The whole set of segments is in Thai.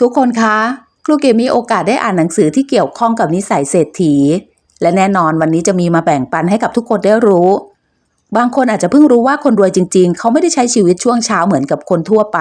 ทุกคนคะครูเกมมีโอกาสได้อ่านหนังสือที่เกี่ยวข้องกับนิสัยเศรษฐี และแน่นอนวันนี้จะมีมาแบ่งปันให้กับทุกคนได้รู้ บางคนอาจจะเพิ่งรู้ว่าคนรวยจริง ๆ เขาไม่ได้ใช้ชีวิตช่วงเช้าเหมือนกับคนทั่วไป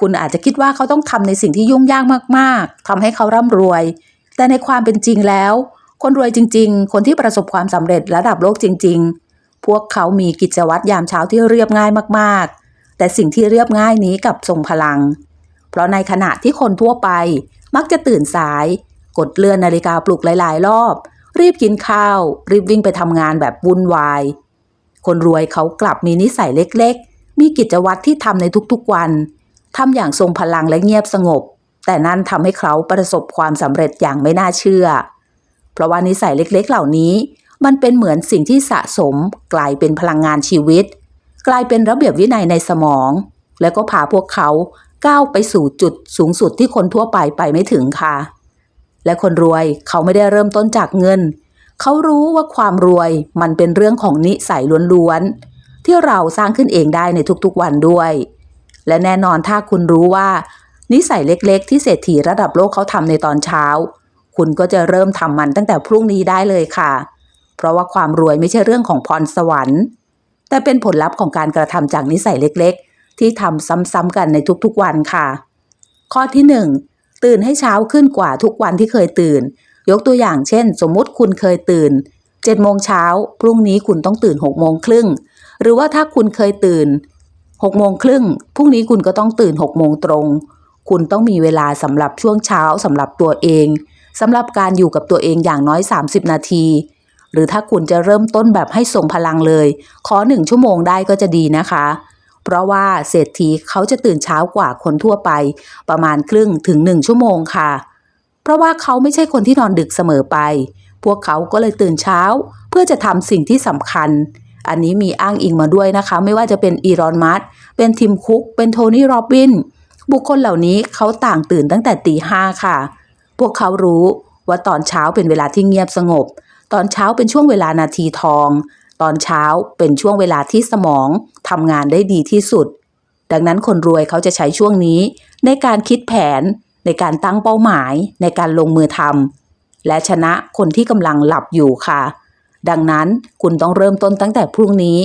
คุณอาจจะคิดว่าเขาต้องทำในสิ่งที่ยุ่งยากมากๆทำให้เขาร่ำรวย แต่ในความเป็นจริงแล้ว คนรวยจริง ๆ คนที่ประสบความสำเร็จระดับโลกจริง ๆ พวกเขามีกิจวัตรยามเช้าที่เรียบง่ายมากๆ แต่สิ่งที่เรียบง่ายนี้กับทรงพลัง เพราะในขณะที่คนทั่วไป มักจะตื่นสาย กดเลื่อนนาฬิกาปลุกหลาย ๆ รอบ รีบกินข้าว รีบวิ่งไปทำงานแบบวุ่นวาย คนรวยเขากลับมีนิสัยเล็ก ๆ มีกิจวัตรที่ทำในทุกๆวันทำอย่างทรงพลังและเงียบสงบ แต่นั่นทำให้เขาประสบความสำเร็จอย่างไม่น่าเชื่อ เพราะว่านิสัยเล็กๆ เหล่านี้ มันเป็นเหมือนสิ่งที่สะสม กลายเป็นพลังงานชีวิต กลายเป็นระเบียบวินัยในสมอง แล้วก็พาพวกเขา ก้าวไปสู่จุดสูงสุดที่คนทั่วไปไปไม่ถึงค่ะ และคนรวยเขาไม่ได้เริ่มต้นจากเงิน เขารู้ว่าความรวยมันเป็นเรื่องของนิสัยล้วนๆที่เราสร้างขึ้นเองได้ในทุกๆวันด้วย และแน่นอนถ้าคุณรู้ว่า นิสัยเล็กๆ ที่เศรษฐีระดับโลกเขาทำในตอนเช้า คุณก็จะเริ่มทำมันตั้งแต่พรุ่งนี้ได้เลยค่ะ เพราะว่าความรวยไม่ใช่เรื่องของพรสวรรค์ แต่เป็นผลลัพธ์ของการกระทำจากนิสัยเล็กๆ ที่ทำซ้ำๆกันในทุกๆวันค่ะ ข้อที่หนึ่งตื่นให้เช้าขึ้นกว่าทุกวันที่เคยตื่น ยกตัวอย่างเช่น สมมุติคุณเคยตื่น7โมงเช้าพรุ่งนี้คุณต้องตื่น6โมงครึ่งหรือว่าถ้าคุณเคยตื่น6โมงครึ่งพรุ่งนี้คุณก็ต้องตื่น6โมงตรง คุณต้องมีเวลาสำหรับช่วงเช้าสำหรับตัวเองสำหรับการอยู่กับตัวเองอย่างน้อย 30 นาที หรือถ้าคุณจะเริ่มต้นแบบให้ส่งพลังเลย ขอหนึ่งชั่วโมงได้ก็จะดีนะคะ เพราะว่าเศรษฐีเขาจะตื่นเช้ากว่าคนทั่วไป ประมาณครึ่งถึงหนึ่งชั่วโมงค่ะ เพราะว่าเขาไม่ใช่คนที่นอนดึกเสมอไป พวกเขาก็เลยตื่นเช้า เพื่อจะทำสิ่งที่สำคัญ อันนี้มีอ้างอิงมาด้วยนะคะ ไม่ว่าจะเป็นอีรอนมัสเป็นทิมคุก เป็นโทนี่โรบิน บุคคลเหล่านี้เขาต่างตื่นตั้งแต่ตีห้าค่ะ พวกเขารู้ว่าตอนเช้าเป็นเวลาที่เงียบสงบ ตอนเช้าเป็นช่วงเวลานาทีทอง ตอนเช้าเป็นช่วงเวลาที่สมองทำงานได้ดีที่สุด ดังนั้นคนรวยเขาจะใช้ช่วงนี้ ในการคิดแผน ในการตั้งเป้าหมาย ในการลงมือทำและชนะคนที่กำลังหลับอยู่ค่ะ ดังนั้นคุณต้องเริ่มต้นตั้งแต่พรุ่งนี้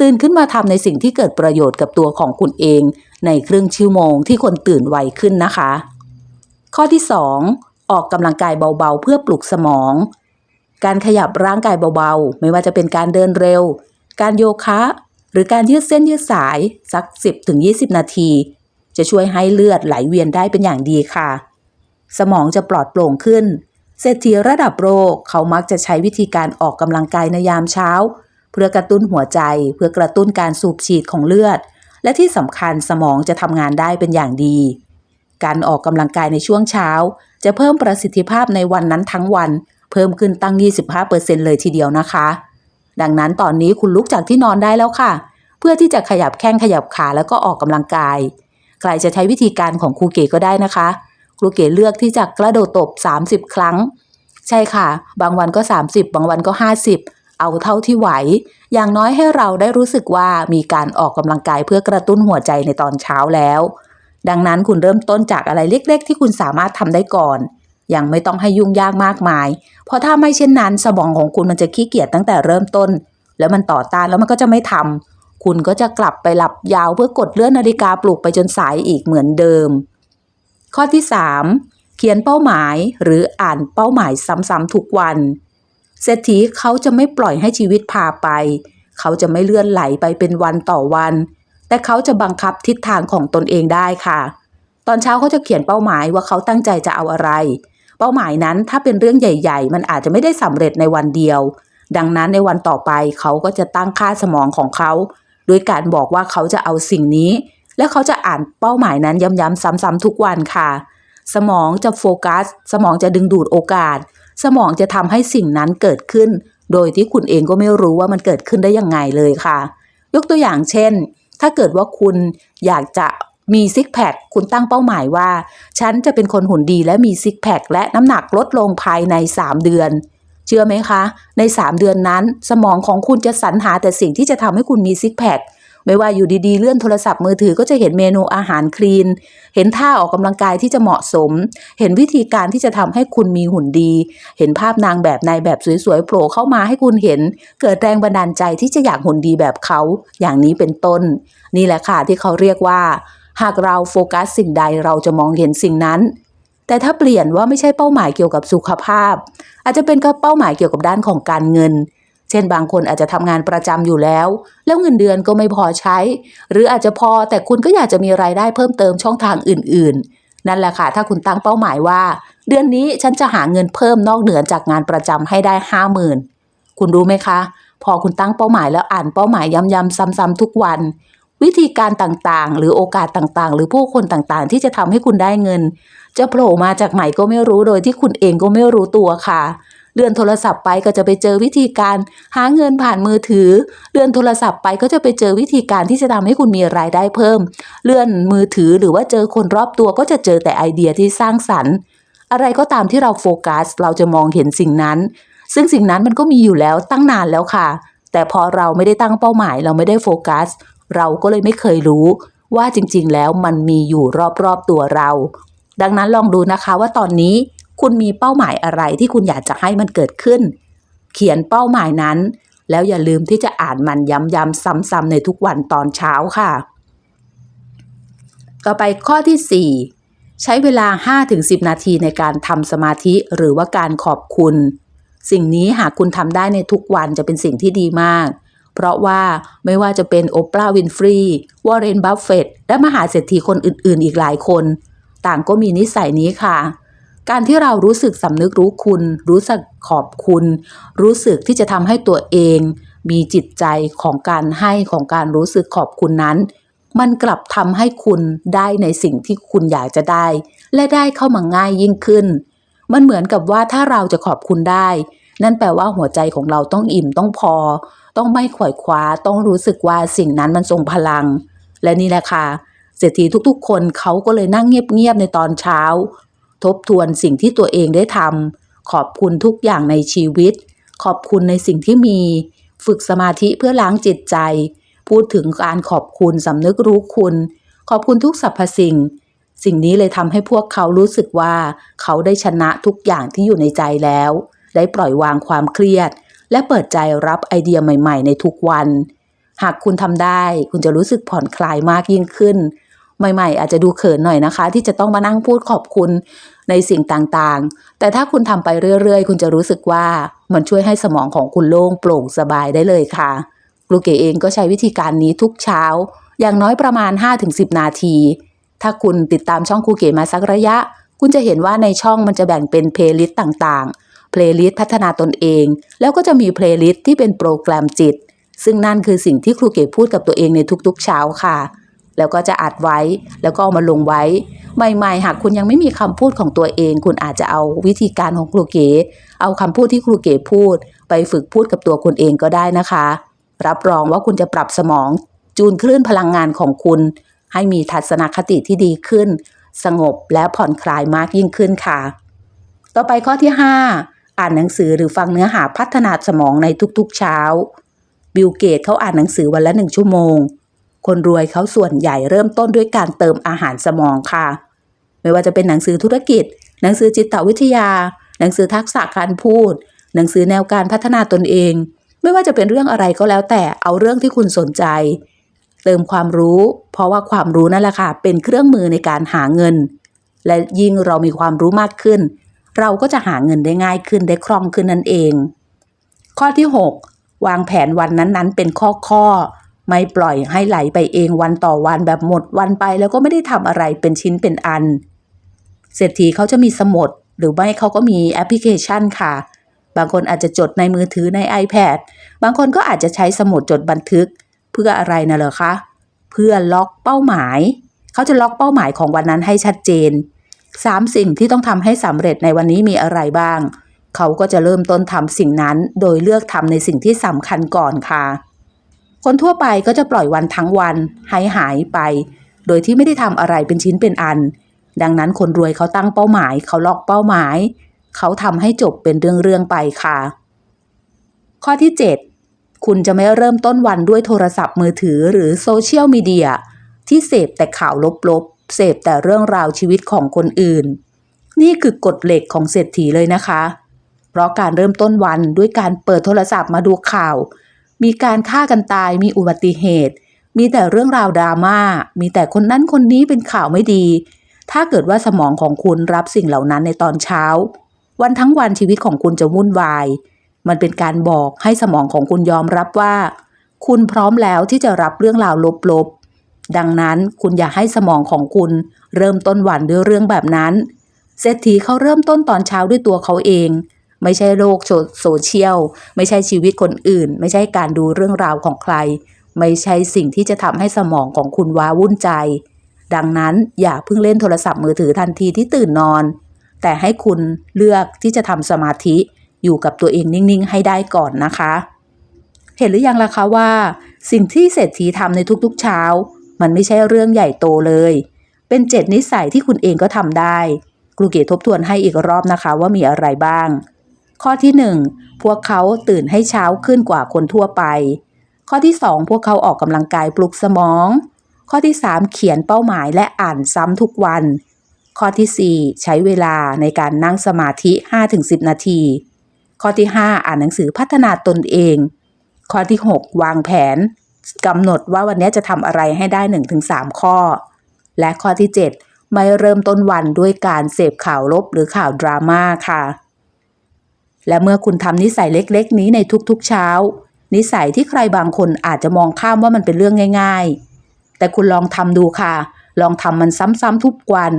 ตื่นขึ้นมาทำในสิ่งที่เกิดประโยชน์กับตัวของคุณเอง ในครึ่งชั่วโมงที่คนตื่นไวขึ้นนะคะ ข้อที่ 2 ออกกำลังกายเบาๆ เพื่อปลุกสมอง การขยับร่างกายเบาๆ ไม่ว่าจะเป็นการเดินเร็ว การโยคะ หรือการยืดเส้นยืดสาย สัก 10-20 นาที จะช่วยให้เลือดไหลเวียนได้เป็นอย่างดีค่ะ สมองจะปลอดโปร่งขึ้น เศรษฐีระดับโลกเขามักจะใช้วิธีการออกกำลังกายในยามเช้า เพื่อกระตุ้นหัวใจ เพื่อกระตุ้นการสูบฉีดของเลือด และที่สำคัญสมองจะทำงานได้เป็นอย่างดี การออกกำลังกายในช่วงเช้า จะเพิ่มประสิทธิภาพในวันนั้นทั้งวัน เพิ่มขึ้นตั้ง 25%เลยทีเดียวนะคะ ดังนั้นตอนนี้คุณลุกจากที่นอนได้แล้วค่ะ เพื่อที่จะขยับแข้งขยับขาแล้วก็ออกกำลังกาย ใครจะใช้วิธีการของครูเก๋ก็ได้นะคะครูเก๋เลือกที่จะกระโดดตบ 30 ครั้ง ใช่ค่ะ บางวันก็ 30 บางวันก็ 50 เอาเท่าที่ไหว อย่างน้อยให้เราได้รู้สึกว่ามีการออกกำลังกายเพื่อกระตุ้นหัวใจในตอนเช้าแล้ว ดังนั้นคุณเริ่มต้นจากอะไรเล็ก ๆ ที่คุณสามารถทำได้ก่อน ยังไม่ต้องให้ยุ่งยากมากมาย เพราะถ้าไม่เช่นนั้นสมองของคุณมันจะขี้เกียจตั้งแต่เริ่มต้น แล้วมันต่อต้านแล้วมันก็จะไม่ทำคุณก็จะกลับไปหลับยาวเพื่อกดเลื่อนนาฬิกาปลุกไปจนสายอีกเหมือนเดิม ข้อที่ 3 เขียนเป้าหมายหรืออ่านเป้าหมายซ้ำๆทุกวันเศรษฐีเขาจะไม่ปล่อยให้ชีวิตพาไป เขาจะไม่เลื่อนไหลไปเป็นวันต่อวัน แต่เขาจะบังคับทิศทางของตนเองได้ค่ะ ตอนเช้าเขาจะเขียนเป้าหมายว่าเขาตั้งใจจะเอาอะไร เป้าหมายนั้นถ้าเป็นเรื่องใหญ่ ๆ มันอาจจะไม่ได้สำเร็จในวันเดียว ดังนั้นในวันต่อไปเขาก็จะตั้งค่าสมองของเขา โดยการบอกว่าเขาจะเอาสิ่งนี้ และเขาจะอ่านเป้าหมายนั้นย้ำๆซ้ำๆทุกวันค่ะ สมองจะโฟกัส สมองจะดึงดูดโอกาส สมองจะทำให้สิ่งนั้นเกิดขึ้น โดยที่คุณเองก็ไม่รู้ว่ามันเกิดขึ้นได้ยังไงเลยค่ะ ยกตัวอย่างเช่น ถ้าเกิดว่าคุณอยากจะ มีซิกแพคคุณตั้งเป้าหมายว่า ฉันจะเป็นคนหุ่นดีและมีซิกแพคและน้ำหนักลดลงภายใน 3 เดือน เชื่อไหมคะ ใน 3 เดือนนั้น สมองของคุณจะสรรหาแต่สิ่งที่จะทำให้คุณมีซิกแพคไม่ว่าอยู่ดีๆ เลื่อนโทรศัพท์มือถือก็จะเห็นเมนูอาหารคลีน เห็นท่าออกกำลังกายที่จะเหมาะสม เห็นวิธีการที่จะทำให้คุณมีหุ่นดี เห็นภาพนางแบบนายแบบสวยๆโผล่เข้ามาให้คุณเห็น เกิดแรงบันดาลใจที่จะอยากหุ่นดีแบบเขา อย่างนี้เป็นต้น นี่แหละค่ะที่เขาเรียกว่า หากเราโฟกัสสิ่งใดเราจะมองเห็นสิ่งนั้น แต่ถ้าเปลี่ยนว่าไม่ใช่เป้าหมายเกี่ยวกับสุขภาพ อาจจะเป็นก็เป้าหมายเกี่ยวกับด้านของการเงิน เช่นบางคนอาจจะทำงานประจำอยู่แล้ว แล้วเงินเดือนก็ไม่พอใช้ หรืออาจจะพอแต่คุณก็อยากจะมีรายได้เพิ่มเติมช่องทางอื่น ๆนั่นแหละค่ะ ถ้าคุณตั้งเป้าหมายว่า เดือนนี้ฉันจะหาเงินเพิ่มนอกเหนือจากงานประจำให้ได้ห้าหมื่นคุณรู้ไหมคะ พอคุณตั้งเป้าหมายแล้วอ่านเป้าหมายย้ำๆซ้ำๆทุกวัน วิธีการต่างๆ หรือโอกาสต่างๆ หรือผู้คนต่างๆ ที่จะทำให้คุณได้เงิน จะโผล่มาจากไหนก็ไม่รู้โดยที่คุณเองก็ไม่รู้ตัวค่ะเลื่อนโทรศัพท์ไปก็จะไปเจอวิธีการหาเงินผ่านมือถือ เลื่อนโทรศัพท์ไปก็จะไปเจอวิธีการที่จะทำให้คุณมีรายได้เพิ่ม เลื่อนมือถือหรือว่าเจอคนรอบตัวก็จะเจอแต่ไอเดียที่สร้างสรรค์ อะไรก็ตามที่เราโฟกัส เราจะมองเห็นสิ่งนั้น ซึ่งสิ่งนั้นมันก็มีอยู่แล้วตั้งนานแล้วค่ะ แต่พอเราไม่ได้ตั้งเป้าหมายเราไม่ได้โฟกัส เราก็เลยไม่เคยรู้ว่าจริงๆ แล้วมันมีอยู่รอบๆตัวเรา ดังนั้นลองดูนะคะว่าตอนนี้คุณมีเป้าหมายอะไรที่คุณอยากจะให้มันเกิดขึ้น เขียนเป้าหมายนั้น แล้วอย่าลืมที่จะอ่านมันย้ำๆซ้ำๆในทุกวันตอนเช้าค่ะ ต่อไปข้อที่ 4 ใช้เวลา 5-10 นาทีในการทำสมาธิหรือว่าการขอบคุณ สิ่งนี้หากคุณทำได้ในทุกวันจะเป็นสิ่งที่ดีมาก เพราะว่าไม่ว่าจะเป็นโอปราห์วินฟรีวอร์เรนบัฟเฟตและมหาเศรษฐีคนอื่นๆ อีกหลายคน ต่างก็มีนิสัยนี้ค่ะ การที่เรารู้สึกสำนึกรู้คุณ รู้สึกขอบคุณ รู้สึกที่จะทำให้ตัวเอง มีจิตใจของการให้ของการรู้สึกขอบคุณนั้น มันกลับทำให้คุณได้ในสิ่งที่คุณอยากจะได้ และได้เข้ามาง่ายยิ่งขึ้น มันเหมือนกับว่าถ้าเราจะขอบคุณได้ นั่นแปลว่าหัวใจของเราต้องอิ่มต้องพอ ต้องไม่ขวายคว้าต้องรู้สึกว่าสิ่งนั้นมันทรงพลัง และนี่แหละค่ะเศรษฐีทุกๆ คนเขาก็เลยนั่งเงียบๆในตอนเช้า ทบทวนสิ่งที่ตัวเองได้ทำขอบคุณทุกอย่างในชีวิต ขอบคุณในสิ่งที่มี ฝึกสมาธิเพื่อล้างจิตใจ พูดถึงการขอบคุณสำนึกรู้คุณ ขอบคุณทุกสรรพสิ่ง สิ่งนี้เลยทำให้พวกเขารู้สึกว่า เขาได้ชนะทุกอย่างที่อยู่ในใจแล้ว ได้ปล่อยวางความเครียด และเปิดใจรับไอเดียใหม่ ๆ ในทุกวัน หากคุณทำได้คุณจะรู้สึกผ่อนคลายมากยิ่งขึ้น ใหม่ ๆ อาจจะดูเขินหน่อยนะคะ ที่จะต้องมานั่งพูดขอบคุณในสิ่งต่างๆ แต่ถ้าคุณทำไปเรื่อย ๆ คุณจะรู้สึกว่ามันช่วยให้สมองของคุณโล่งโปร่งสบายได้เลยค่ะลูกเกเองก็ใช้วิธีการนี้ทุกเช้า อย่างน้อยประมาณ 5-10 นาที ถ้าคุณติดตามช่องครูเก๋มาสักระยะ คุณจะเห็นว่าในช่องมันจะแบ่งเป็นเพลย์ลิสต์ต่างๆ เพลย์ลิสต์พัฒนาตนเอง แล้วก็จะมีเพลย์ลิสต์ที่เป็นโปรแกรมจิต ซึ่งนั่นคือสิ่งที่ครูเก๋พูดกับตัวเองในทุกๆเช้าค่ะ แล้วก็จะอัดไว้แล้วก็เอามาลงไว้ ใหม่ๆ หากคุณยังไม่มีคำพูดของตัวเอง คุณอาจจะเอาวิธีการของครูเก๋เอาคำพูดที่ครูเก๋พูด ไปฝึกพูดกับตัวคุณเองก็ได้นะคะ รับรองว่าคุณจะปรับสมอง จูนคลื่นพลังงานของคุณ ให้มีทัศนคติที่ดีขึ้น สงบและผ่อนคลายมากยิ่งขึ้นค่ะ ต่อไปข้อที่ 5 อ่านหนังสือหรือฟังเนื้อหาพัฒนาสมองในทุกๆเช้า บิลเกตเขาอ่านหนังสือวันละหนึ่งชั่วโมง คนรวยเขาส่วนใหญ่เริ่มต้นด้วยการเติมอาหารสมองค่ะ ไม่ว่าจะเป็นหนังสือธุรกิจ หนังสือจิตวิทยา หนังสือทักษะการพูด หนังสือแนวการพัฒนาตนเอง ไม่ว่าจะเป็นเรื่องอะไรก็แล้วแต่เอาเรื่องที่คุณสนใจ เติมความรู้ เพราะว่าความรู้นั่นแหละค่ะเป็นเครื่องมือในการหาเงิน และยิ่งเรามีความรู้มากขึ้น เราก็จะหาเงินได้ง่ายขึ้นได้คล่องขึ้นนั่นเอง ข้อที่ 6 วางแผนวันนั้นๆ เป็นข้อข้อๆไม่ปล่อยให้ไหลไปเองวันต่อวันแบบหมดวันไปแล้วก็ไม่ได้ทำอะไรเป็นชิ้นเป็นอัน เศรษฐีเขาจะมีสมุดหรือไม่เขาก็มีแอปพลิเคชันค่ะ บางคนอาจจะจดในมือถือใน iPad บางคนก็อาจจะใช้สมุดจดบันทึก เพื่ออะไรนะเหรอคะ เพื่อล็อกเป้าหมาย เขาจะล็อกเป้าหมายของวันนั้นให้ชัดเจน สามสิ่งที่ต้องทำให้สำเร็จในวันนี้มีอะไรบ้าง เขาก็จะเริ่มต้นทำสิ่งนั้น โดยเลือกทำในสิ่งที่สำคัญก่อนค่ะ คนทั่วไปก็จะปล่อยวันทั้งวันให้หายไป โดยที่ไม่ได้ทำอะไรเป็นชิ้นเป็นอัน ดังนั้นคนรวยเขาตั้งเป้าหมาย เขาล็อกเป้าหมาย เขาทำให้จบเป็นเรื่องๆไปค่ะ ข้อที่ 7 คุณจะไม่เริ่มต้นวันด้วยโทรศัพท์มือถือหรือโซเชียลมีเดียที่เสพแต่ข่าวลบๆ เสพแต่เรื่องราวชีวิตของคนอื่น นี่คือกฎเหล็กของเศรษฐีเลยนะคะ เพราะการเริ่มต้นวันด้วยการเปิดโทรศัพท์มาดูข่าว มีการฆ่ากันตายมีอุบัติเหตุ มีแต่เรื่องราวดราม่ามีแต่คนนั้นคนนี้เป็นข่าวไม่ดี ถ้าเกิดว่าสมองของคุณรับสิ่งเหล่านั้นในตอนเช้า วันทั้งวันชีวิตของคุณจะวุ่นวาย มันเป็นการบอกให้สมองของคุณยอมรับว่า คุณพร้อมแล้วที่จะรับเรื่องราวลบๆ ดังนั้นคุณอย่าให้สมองของคุณ เริ่มต้นวันด้วยเรื่องแบบนั้น เศรษฐีเขาเริ่มต้นตอนเช้าด้วยตัวเขาเอง ไม่ใช่โลกโซเชียล ไม่ใช่ชีวิตคนอื่น ไม่ใช่การดูเรื่องราวของใคร ไม่ใช่สิ่งที่จะทำให้สมองของคุณว้าวุ่นใจ ดังนั้นอย่าเพิ่งเล่นโทรศัพท์มือถือทันทีที่ตื่นนอน แต่ให้คุณเลือกที่จะทำสมาธิอยู่กับตัวเองนิ่งๆ ให้ได้ก่อนนะคะ เห็นหรือยังล่ะคะว่า สิ่งที่เศรษฐีทำในทุกๆเช้า มันไม่ใช่เรื่องใหญ่โตเลย เป็นเจ็ดนิสัยที่คุณเองก็ทำได้ครูเกตทบทวนให้อีกรอบนะคะว่ามีอะไรบ้าง ข้อที่หนึ่งพวกเขาตื่นให้เช้าขึ้นกว่าคนทั่วไป ข้อที่สองพวกเขาออกกำลังกายปลุกสมอง ข้อที่สามเขียนเป้าหมายและอ่านซ้ำทุกวัน ข้อที่สี่ใช้เวลาในการนั่งสมาธิ 5-10 นาที ข้อที่ 5 อ่านหนังสือพัฒนาตนเอง ข้อที่ 6 วางแผน กำหนดว่าวันนี้จะทำอะไรให้ได้ 1-3 ข้อ และข้อที่ 7 ไม่เริ่มต้นวันด้วยการเสพข่าวลบหรือข่าวดราม่าค่ะ และเมื่อคุณทำนิสัยเล็กๆ นี้ในทุกๆเช้า นิสัยที่ใครบางคนอาจจะมองข้ามว่ามันเป็นเรื่องง่ายๆ แต่คุณลองทำดูค่ะ ลองทำมันซ้ำๆทุกวัน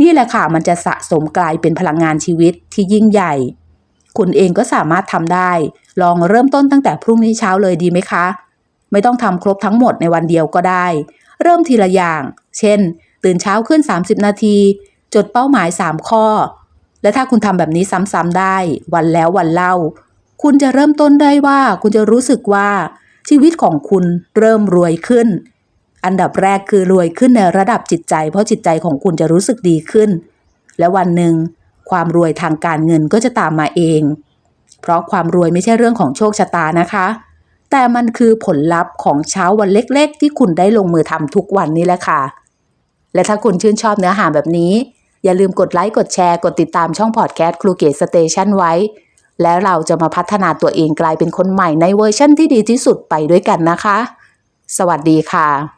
นี่แหละค่ะมันจะสะสมกลายเป็นพลังงานชีวิตที่ยิ่งใหญ่ คุณเองก็สามารถทำได้ ลองเริ่มต้นตั้งแต่พรุ่งนี้เช้าเลยดีไหมคะ ไม่ต้องทำครบทั้งหมดในวันเดียวก็ได้ เริ่มทีละอย่าง เช่น ตื่นเช้าขึ้น 30 นาที จดเป้าหมาย 3 ข้อ และถ้าคุณทำแบบนี้ซ้ำๆได้ วันแล้ววันเล่า คุณจะเริ่มต้นได้ว่าคุณจะรู้สึกว่า ชีวิตของคุณเริ่มรวยขึ้น อันดับแรกคือรวยขึ้นในระดับจิตใจ เพราะจิตใจของคุณจะรู้สึกดีขึ้น และวันหนึ่งความรวยทางการเงินก็จะตามมาเอง เพราะความรวยไม่ใช่เรื่องของโชคชะตานะคะ แต่มันคือผลลัพธ์ของเช้าวันเล็กๆ ที่คุณได้ลงมือทำทุกวันนี้แหละค่ะ และถ้าคุณชื่นชอบเนื้อหาแบบนี้ อย่าลืมกดไลค์ กดแชร์ กดติดตามช่องพอดแคสต์ครูเกตสเตชันไว้ แล้วเราจะมาพัฒนาตัวเองกลายเป็นคนใหม่ในเวอร์ชั่นที่ดีที่สุดไปด้วยกันนะคะ สวัสดีค่ะ